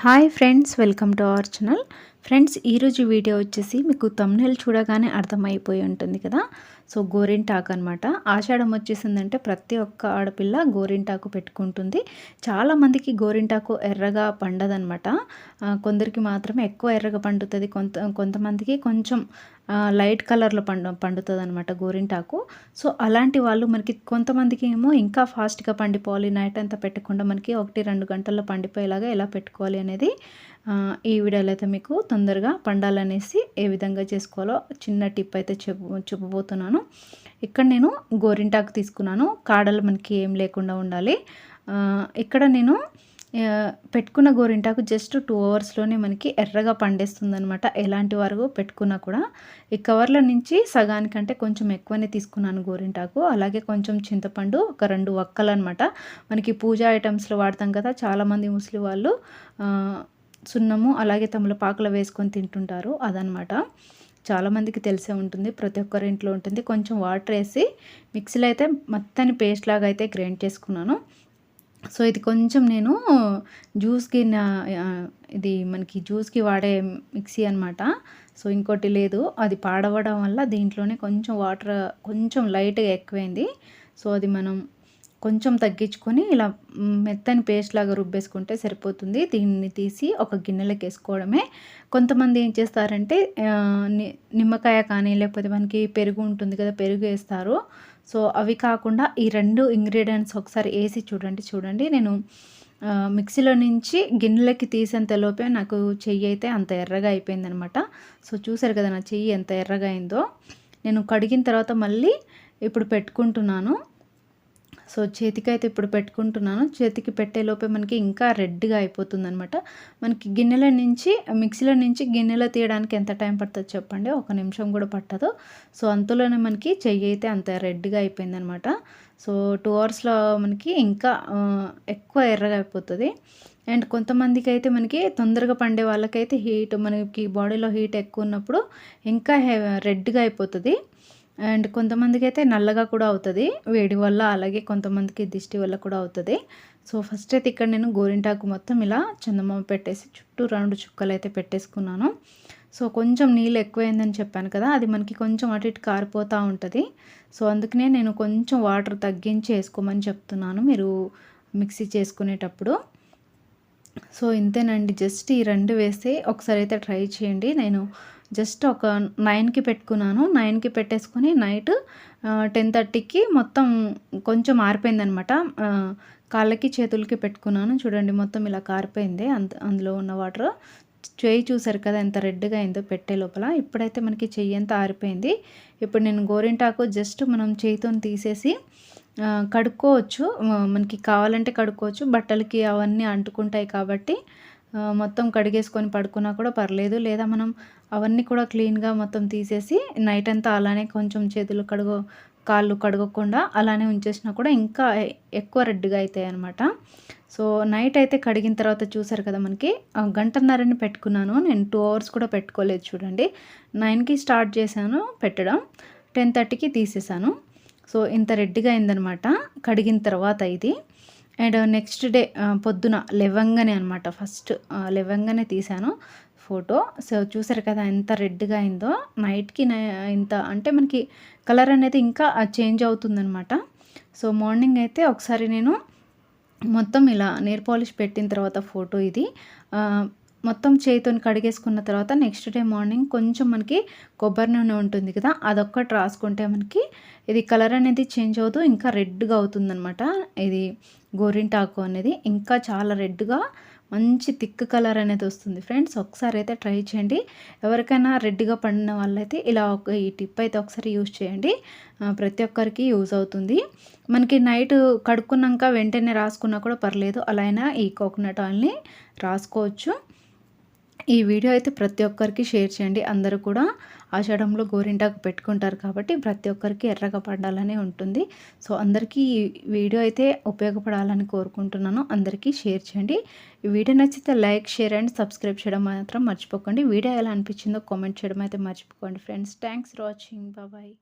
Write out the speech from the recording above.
Hi friends welcome to our channel friends ఈరోజు video వచ్చేసి మీకు తమ్నెల్ చూడగానే అర్థమైపోయి ఉంటుంది కదా? సో గోరింటాకు అనమాట ఆషాఢం వచ్చేసిందంటే ప్రతి ఒక్క ఆడపిల్ల గోరింటాకు పెట్టుకుంటుంది. చాలామందికి గోరింటాకు ఎర్రగా పండదనమాట కొందరికి మాత్రమే ఎక్కువ ఎర్రగా పండుతుంది. కొంత కొంతమందికి కొంచెం లైట్ కలర్లో పండు పండుతుంది అనమాట గోరింటాకు. సో అలాంటి వాళ్ళు మనకి కొంతమందికి ఏమో ఇంకా ఫాస్ట్గా పండిపోవాలి. నైట్ అంతా పెట్టకుండా మనకి ఒకటి రెండు గంటల్లో పండిపోయేలాగా ఎలా పెట్టుకోవాలి అనేది ఈ వీడియోలో అయితే మీకు తొందరగా పండాలనేసి ఏ విధంగా చేసుకోవాలో చిన్న టిప్ అయితే చెప్పు చెప్పబోతున్నాను. ఇక్కడ నేను గోరింటాకు తీసుకున్నాను. కాడలు మనకి ఏం లేకుండా ఉండాలి. ఇక్కడ నేను పెట్టుకున్న గోరింటాకు జస్ట్ టూ అవర్స్లోనే మనకి ఎర్రగా పండేస్తుందనమాట ఎలాంటి వరకు పెట్టుకున్నా కూడా. ఈ కవర్ల నుంచి సగానికంటే కొంచెం ఎక్కువనే తీసుకున్నాను గోరింటాకు. అలాగే కొంచెం చింతపండు ఒక రెండు వక్కలు అనమాట మనకి పూజా ఐటమ్స్లో వాడతాం కదా చాలామంది ముస్లిం వాళ్ళు సున్నము అలాగే తమలపాకులు వేసుకొని తింటుంటారు. అదనమాట చాలామందికి తెలిసే ఉంటుంది. ప్రతి ఒక్కరి ఇంట్లో ఉంటుంది. కొంచెం వాటర్ వేసి మిక్సీలో అయితే మొత్తాన్ని పేస్ట్ లాగా అయితే గ్రైండ్ చేసుకున్నాను. సో ఇది కొంచెం నేను జ్యూస్కి ఇది మనకి జ్యూస్కి వాడే మిక్సీ అనమాట సో ఇంకోటి లేదు. అది పాడవడం వల్ల దీంట్లోనే కొంచెం వాటర్ కొంచెం లైట్గా ఎక్కువైంది. సో అది మనం కొంచెం తగ్గించుకొని ఇలా మెత్తని పేస్ట్ లాగా రుబ్బేసుకుంటే సరిపోతుంది. దీన్ని తీసి ఒక గిన్నెలోకి వేసుకోవడమే. కొంతమంది ఏం చేస్తారంటే నిమ్మకాయ కానీ లేకపోతే మనకి పెరుగు ఉంటుంది కదా పెరుగు వేస్తారు. సో అవి కాకుండా ఈ రెండు ఇంగ్రీడియంట్స్ ఒకసారి వేసి చూడండి చూడండి. నేను మిక్సీలో నుంచి గిన్నెలకి తీసేంతలోపే నాకు చెయ్యి అయితే అంత ఎర్రగా అయిపోయిందనమాట. సో చూసారు కదా నా చెయ్యి ఎంత ఎర్రగా అయిందో. నేను కడిగిన తర్వాత మళ్ళీ ఇప్పుడు పెట్టుకుంటున్నాను. సో చేతికి అయితే ఇప్పుడు పెట్టుకుంటున్నాను. చేతికి పెట్టే లోపే మనకి ఇంకా రెడ్గా అయిపోతుంది అనమాట మనకి గిన్నెల నుంచి మిక్సీలో నుంచి గిన్నెలో తీయడానికి ఎంత టైం పడుతుంది చెప్పండి. ఒక నిమిషం కూడా పట్టదు. సో అంతలోనే మనకి చెయ్యి అయితే అంత రెడ్గా అయిపోయిందనమాట సో టూ అవర్స్లో మనకి ఇంకా ఎక్కువ ఎర్రగా అయిపోతుంది. అండ్ కొంతమందికి అయితే మనకి తొందరగా పండే వాళ్ళకైతే హీట్ మనకి బాడీలో హీట్ ఎక్కువ ఉన్నప్పుడు ఇంకా రెడ్గా అయిపోతుంది. అండ్ కొంతమందికి అయితే నల్లగా కూడా అవుతుంది. వేడి వల్ల అలాగే కొంతమందికి దిష్టి వల్ల కూడా అవుతుంది. సో ఫస్ట్ అయితే ఇక్కడ నేను గోరింటాకు మొత్తం ఇలా చందమామ పెట్టేసి చుట్టూ రెండు చుక్కలు అయితే పెట్టేసుకున్నాను. సో కొంచెం నీళ్ళు ఎక్కువైందని చెప్పాను కదా అది మనకి కొంచెం అటు ఇటు కారిపోతూ ఉంటుంది. సో అందుకనే నేను కొంచెం వాటర్ తగ్గించి వేసుకోమని చెప్తున్నాను మీరు మిక్సీ చేసుకునేటప్పుడు. సో ఇంతేనండి. జస్ట్ ఈ రెండు వేస్తే ఒకసారి అయితే ట్రై చేయండి. నేను జస్ట్ ఒక నైన్కి పెట్టుకున్నాను. నైన్కి పెట్టేసుకొని నైట్ టెన్ థర్టీకి మొత్తం కొంచెం ఆరిపోయిందనమాట. కాళ్ళకి చేతులకి పెట్టుకున్నాను. చూడండి మొత్తం ఇలా కారిపోయింది. అంత అందులో ఉన్న వాటర్ చేయి చూసారు కదా ఎంత రెడ్గా అయిందో పెట్టే లోపల. ఇప్పుడైతే మనకి చెయ్యి అంతా ఆరిపోయింది. ఇప్పుడు నేను గోరింటాకు జస్ట్ మనం చేయితో తీసేసి కడుక్కోవచ్చు. మనకి కావాలంటే కడుక్కోవచ్చు. బట్టలకి అవన్నీ అంటుకుంటాయి కాబట్టి మొత్తం కడిగేసుకొని పడుకున్నా కూడా పర్లేదు. లేదా మనం అవన్నీ కూడా క్లీన్గా మొత్తం తీసేసి నైట్ అంతా అలానే కొంచెం చేతులు కడుగు కాళ్ళు కడగకుండా అలానే ఉంచేసినా కూడా ఇంకా ఎక్కువ రెడ్గా అవుతాయి అనమాట సో నైట్ అయితే కడిగిన తర్వాత చూసారు కదా మనకి గంటన్నరని పెట్టుకున్నాను. నేను టూ అవర్స్ కూడా పెట్టుకోలేదు చూడండి. నైన్కి స్టార్ట్ చేశాను పెట్టడం. టెన్ థర్టీకి తీసేసాను సో ఇంత రెడ్డిగా అయిందనమాట కడిగిన తర్వాత ఇది. అండ్ నెక్స్ట్ డే పొద్దున లెవంగానే అనమాట ఫస్ట్ లెవంగానే తీశాను ఫోటో. సో చూసారు కదా ఎంత రెడ్గా అయిందో. నైట్కి ఇంత అంటే మనకి కలర్ అనేది ఇంకా చేంజ్ అవుతుందనమాట సో మార్నింగ్ అయితే ఒకసారి నేను మొత్తం ఇలా నేర్ పాలిష్ పెట్టిన తర్వాత ఫోటో ఇది. మొత్తం చేతితో కడిగేసుకున్న తర్వాత నెక్స్ట్ డే మార్నింగ్ కొంచెం మనకి కొబ్బరి నూనె ఉంటుంది కదా అదొక్కటి రాసుకుంటే మనకి ఇది కలర్ అనేది చేంజ్ అవుతూ ఇంకా రెడ్గా అవుతుందనమాట ఇది గోరింటాకు అనేది ఇంకా చాలా రెడ్గా మంచి థిక్ కలర్ అనేది వస్తుంది ఫ్రెండ్స్ ఒకసారి అయితే ట్రై చేయండి. ఎవరికైనా రెడ్గా పడిన వాళ్ళైతే ఇలా ఒక ఈ టిప్ అయితే ఒకసారి యూజ్ చేయండి. ప్రతి ఒక్కరికి యూజ్ అవుతుంది. మనకి నైట్ కడుక్కున్నాక వెంటనే రాసుకున్నా కూడా పర్లేదు. అలా అయినా ఈ కోకోనట్ ఆయిల్ని రాసుకోవచ్చు. ఈ వీడియో అయితే ప్రతి ఒక్కరికి షేర్ చేయండి. అందరూ కూడా ఆషాఢంలో గోరింటాకు పెట్టుకుంటారు కాబట్టి ప్రతి ఒక్కరికి ఎర్రగా పడాలని ఉంటుంది. సో అందరికీ ఈ వీడియో అయితే ఉపయోగపడాలని కోరుకుంటున్నాను. అందరికీ షేర్ చేయండి. ఈ వీడియో నచ్చితే లైక్ షేర్ అండ్ సబ్స్క్రైబ్ చేయడం మాత్రం మర్చిపోకండి. వీడియో ఎలా అనిపించిందో కామెంట్ చేయడం అయితే మర్చిపోకండి. Friends thanks for watching. బాబాయ్